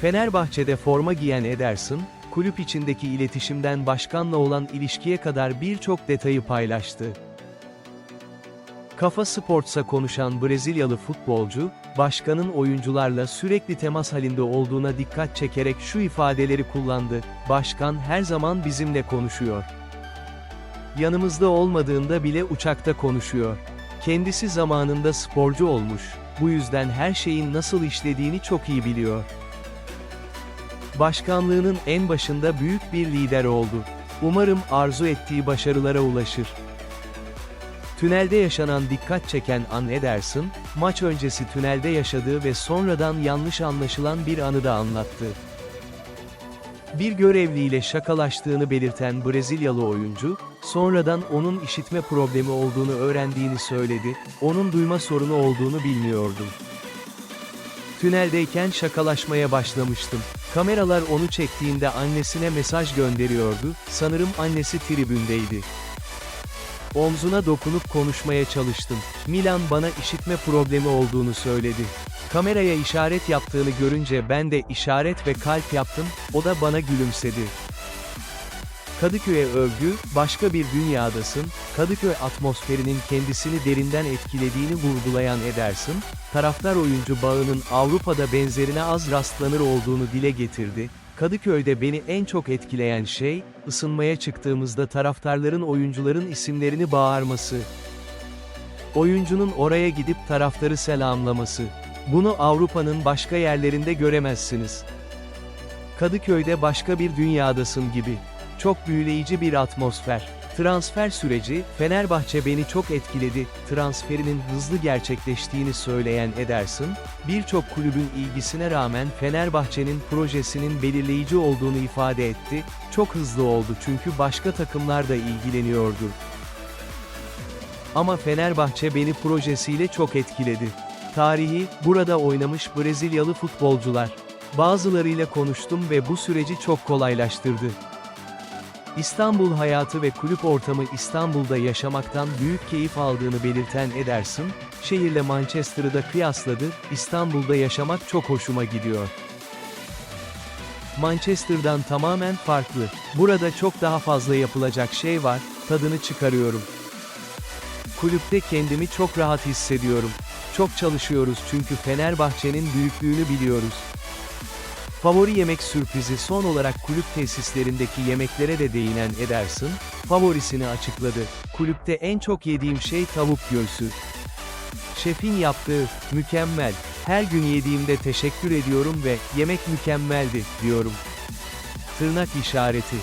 Fenerbahçe'de forma giyen Ederson, kulüp içindeki iletişimden başkanla olan ilişkiye kadar birçok detayı paylaştı. Kafa Sports'a konuşan Brezilyalı futbolcu, başkanın oyuncularla sürekli temas halinde olduğuna dikkat çekerek şu ifadeleri kullandı, başkan her zaman bizimle konuşuyor. Yanımızda olmadığında bile uçakta konuşuyor. Kendisi zamanında sporcu olmuş, bu yüzden her şeyin nasıl işlediğini çok iyi biliyor. Başkanlığının en başında büyük bir lider oldu. Umarım arzu ettiği başarılara ulaşır. Tünelde yaşanan dikkat çeken an Ederson, maç öncesi tünelde yaşadığı ve sonradan yanlış anlaşılan bir anı da anlattı. Bir görevliyle şakalaştığını belirten Brezilyalı oyuncu, sonradan onun işitme problemi olduğunu öğrendiğini söyledi, onun duyma sorunu olduğunu bilmiyordum. Tüneldeyken şakalaşmaya başlamıştım. Kameralar onu çektiğinde annesine mesaj gönderiyordu, sanırım annesi tribündeydi. Omzuna dokunup konuşmaya çalıştım. Milan bana işitme problemi olduğunu söyledi. Kameraya işaret yaptığını görünce ben de işaret ve kalp yaptım, o da bana gülümsedi. Kadıköy'e övgü, başka bir dünyadasın, Kadıköy atmosferinin kendisini derinden etkilediğini vurgulayan Ederson, taraftar oyuncu bağının Avrupa'da benzerine az rastlanır olduğunu dile getirdi. Kadıköy'de beni en çok etkileyen şey, ısınmaya çıktığımızda taraftarların oyuncuların isimlerini bağırması. Oyuncunun oraya gidip taraftarı selamlaması. Bunu Avrupa'nın başka yerlerinde göremezsiniz. Kadıköy'de başka bir dünyadasın gibi. Çok büyüleyici bir atmosfer. Transfer süreci, Fenerbahçe beni çok etkiledi, transferinin hızlı gerçekleştiğini söyleyen Ederson, birçok kulübün ilgisine rağmen Fenerbahçe'nin projesinin belirleyici olduğunu ifade etti, çok hızlı oldu çünkü başka takımlar da ilgileniyordu. Ama Fenerbahçe beni projesiyle çok etkiledi. Tarihi, burada oynamış Brezilyalı futbolcular. Bazılarıyla konuştum ve bu süreci çok kolaylaştırdı. İstanbul hayatı ve kulüp ortamı İstanbul'da yaşamaktan büyük keyif aldığını belirten Ederson, şehirle Manchester'ı da kıyasladı, İstanbul'da yaşamak çok hoşuma gidiyor. Manchester'dan tamamen farklı. Burada çok daha fazla yapılacak şey var, tadını çıkarıyorum. Kulüpte kendimi çok rahat hissediyorum. Çok çalışıyoruz çünkü Fenerbahçe'nin büyüklüğünü biliyoruz. Favori yemek sürprizi son olarak kulüp tesislerindeki yemeklere de değinen Ederson, favorisini açıkladı. Kulüpte en çok yediğim şey tavuk göğsü. Şefin yaptığı, mükemmel, her gün yediğimde teşekkür ediyorum ve yemek mükemmeldi, diyorum. Tırnak işareti.